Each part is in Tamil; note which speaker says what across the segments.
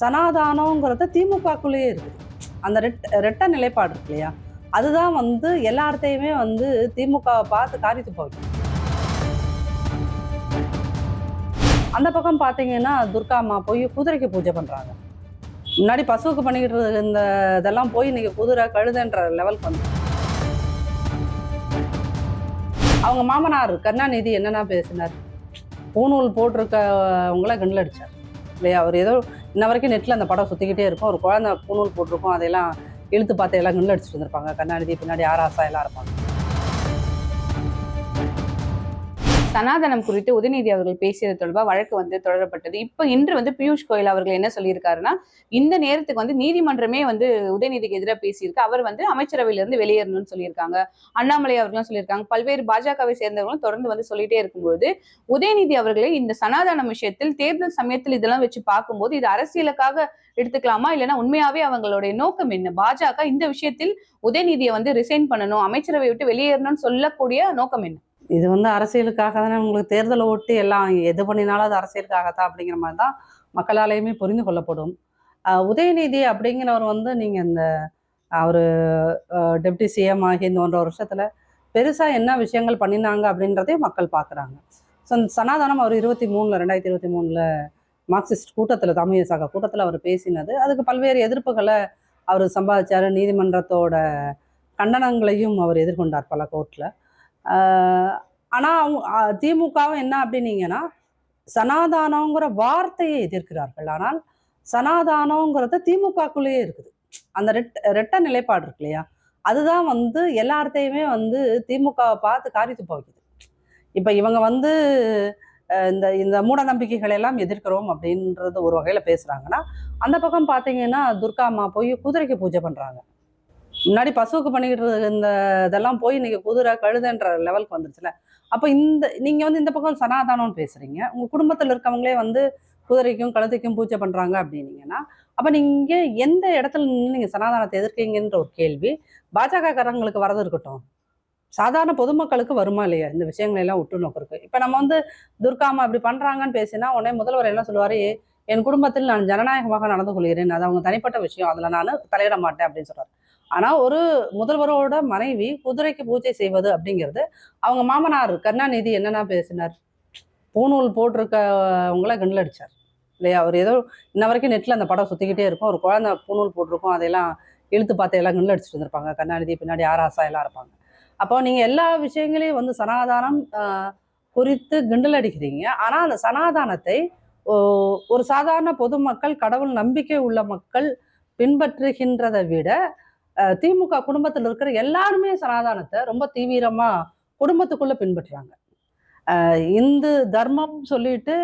Speaker 1: சனாதானங்கிறது திமுகக்குள்ளேயே இருக்குது. அந்த ரெட் ரெட்ட நிலைப்பாடு இருக்கு இல்லையா? அதுதான் வந்து எல்லார்த்தையுமே வந்து திமுகவை பார்த்து காரித்து போகுது. அந்த பக்கம் பார்த்தீங்கன்னா துர்கா அம்மா போய் குதிரைக்கு பூஜை பண்ணுறாங்க முன்னாடி பசுவுக்கு பண்ணிக்கிட்டு இருந்த இந்த இதெல்லாம் போய் இன்னைக்கு குதிரை கழுதுன்ற லெவலுக்கு வந்து அவங்க மாமனார் கருணாநிதி என்னென்ன பேசினார். பூநூல் போட்டிருக்கவங்கள கிண்டல் அடித்தார் இல்லையா? அவர் ஏதோ இன்ன வரைக்கும் நெட்டில் அந்த படம் சுற்றிக்கிட்டே இருக்கும். ஒரு குழந்தை பூணூல் போட்டிருக்கும். அதையெல்லாம் இழுத்து பார்த்து எல்லாம் கண்ணில் அடிச்சுட்டு வந்திருப்பாங்க. கண்ணாடி பின்னாடி ஆராசா எல்லாம் இருப்பாங்க.
Speaker 2: சனாதனம் குறித்து உதயநிதி அவர்கள் பேசியது தொடர்பாக வழக்கு வந்து தொடரப்பட்டது. இப்போ இன்று வந்து பியூஷ் கோயல் அவர்கள் என்ன சொல்லியிருக்காருன்னா இந்த நேரத்துக்கு வந்து நீதிமன்றமே வந்து உதயநிதிக்கு எதிராக பேசியிருக்கு. அவர் வந்து அமைச்சரவையிலிருந்து வெளியேறணும்னு சொல்லியிருக்காங்க. அண்ணாமலை அவர்களும் சொல்லியிருக்காங்க. பல்வேறு பாஜகவை சேர்ந்தவர்களும் தொடர்ந்து வந்து சொல்லிட்டே இருக்கும்போது உதயநிதி அவர்களை இந்த சனாதனம் விஷயத்தில் தேர்தல் சமயத்தில் இதெல்லாம் வச்சு பார்க்கும்போது இது அரசியலுக்காக எடுத்துக்கலாமா? இல்லைன்னா உண்மையாவே அவங்களுடைய நோக்கம் என்ன? பாஜக இந்த விஷயத்தில் உதயநிதியை வந்து ரிசைன் பண்ணணும் அமைச்சரவை விட்டு வெளியேறணும்னு சொல்லக்கூடிய நோக்கம் என்ன?
Speaker 1: இது வந்து அரசியலுக்காக தானே உங்களுக்கு தேர்தலை ஒட்டி எல்லாம் எது பண்ணினாலும் அது அரசியலுக்காகத்தான் அப்படிங்கிற மாதிரி தான் மக்களாலேயுமே புரிந்து கொள்ளப்படும். உதயநிதி அப்படிங்கிறவர் வந்து நீங்கள் இந்த அவர் டெப்டி சிஎம் ஆகி இந்த ஒன்றரை வருஷத்தில் பெருசாக என்ன விஷயங்கள் பண்ணினாங்க அப்படின்றதையும் மக்கள் பார்க்குறாங்க ஸோ இந்த சனாதனம் அவர் இருபத்தி மூணில் ரெண்டாயிரத்தி இருபத்தி மூணில் மார்க்சிஸ்ட் கூட்டத்தில் தமிழ் சக கூட்டத்தில் அவர் பேசினது. அதுக்கு பல்வேறு எதிர்ப்புகளை அவர் சம்பாதிச்சார். நீதிமன்றத்தோட கண்டனங்களையும் அவர் எதிர்கொண்டார் பல கோர்ட்டில் ஆனால் அவங்க திமுகவும் என்ன அப்படின்னீங்கன்னா சனாதானங்கிற வார்த்தையை எதிர்க்கிறார்கள். ஆனால் சனாதானங்கிறது திமுகக்குள்ளேயே இருக்குது. அந்த ரெட் ரெட்ட நிலைப்பாடு இருக்கு இல்லையா? அதுதான் வந்து எல்லார்த்தையுமே வந்து திமுகவை பார்த்து காரித்து போகுது இப்போ இவங்க வந்து இந்த இந்த மூட நம்பிக்கைகளை எல்லாம் எதிர்க்கிறோம் அப்படின்றது ஒரு வகையில் பேசுகிறாங்கன்னா அந்த பக்கம் பார்த்தீங்கன்னா துர்கா அம்மா போய் குதிரைக்கு பூஜை பண்ணுறாங்க முன்னாடி பசுவுக்கு பண்ணிக்கிட்டு இருந்த இந்த இதெல்லாம் போய் இன்னைக்கு குதிரை கழுதுன்ற லெவலுக்கு வந்துருச்சுல. அப்போ இந்த நீங்கள் வந்து இந்த பக்கம் சனாதானம்னு பேசுகிறீங்க உங்கள் குடும்பத்தில் இருக்கவங்களே வந்து குதிரைக்கும் கழுதைக்கும் பூஜை பண்ணுறாங்க அப்படின்னீங்கன்னா அப்போ நீங்கள் எந்த இடத்துல நின்று நீங்கள் சனாதானத்தை எதிர்க்கீங்கன்ற ஒரு கேள்வி பாஜகக்காரங்களுக்கு வரது இருக்கட்டும். சாதாரண பொதுமக்களுக்கு வருமா இல்லையா? இந்த விஷயங்களை எல்லாம் உற்று நோக்கிருக்கு இப்போ நம்ம வந்து துர்காமா இப்படி பண்ணுறாங்கன்னு பேசினா உடனே முதல்வர் என்ன சொல்லுவார்? என் குடும்பத்தில் நான் ஜனநாயகமாக நடந்து கொள்கிறேன். அது அவங்க தனிப்பட்ட விஷயம். அதில் நான் தலையிட மாட்டேன் அப்படின்னு சொல்கிறார் ஆனால் ஒரு முதல்வரோட மனைவி குதிரைக்கு பூஜை செய்வது அப்படிங்கிறது அவங்க மாமனார் கருணாநிதி என்னென்னா பேசினார். பூநூல் போட்டிருக்கவங்கள கண்ணில் கிண்டலடிச்சார் இல்லையா? அவர் ஏதோ இன்ன வரைக்கும் நெட்டில் அந்த படம் சுற்றிக்கிட்டே இருக்கும். ஒரு குழந்தை பூநூல் போட்டிருக்கும். அதையெல்லாம் இழுத்து பார்த்து எல்லாம் கண்ணில் அடிச்சுட்டு வந்திருப்பாங்க. கருணாநிதி பின்னாடி ஆராசா எல்லாம் இருப்பாங்க. அப்போ நீங்கள் எல்லா விஷயங்களையும் வந்து சனாதானம் குறித்து கிண்டல் அடிக்கிறீங்க. ஆனால் அந்த சனாதானத்தை ஓ- ஒரு சாதாரண பொதுமக்கள் கடவுள் நம்பிக்கை உள்ள மக்கள் பின்பற்றுகின்றதை விட திமுக குடும்பத்தில் இருக்கிற எல்லாருமே சனாதானத்தை ரொம்ப தீவிரமா குடும்பத்துக்குள்ள பின்பற்றுறாங்க. இந்து தர்மம் சொல்லிட்டு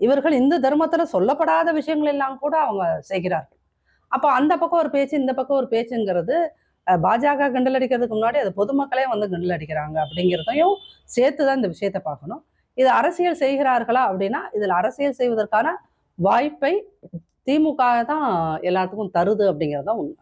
Speaker 1: இவர்கள் இந்து தர்மத்துல சொல்லப்படாத விஷயங்கள் எல்லாம் கூட அவங்க செய்கிறார்கள். அப்போ அந்த பக்கம் ஒரு பேச்சு இந்த பக்கம் ஒரு பேச்சுங்கிறது பாஜக கிண்டல் அடிக்கிறதுக்கு முன்னாடி அது பொதுமக்களே வந்து கிண்டல் அடிக்கிறாங்க அப்படிங்கிறதையும் சேர்த்து தான் இந்த விஷயத்தை பார்க்கணும். இது அரசியல் செய்கிறார்களா அப்படின்னா இதில் அரசியல் செய்வதற்கான வாய்ப்பை திமுக தான் எல்லாத்துக்கும் தருது அப்படிங்கிறது தான் உண்மை.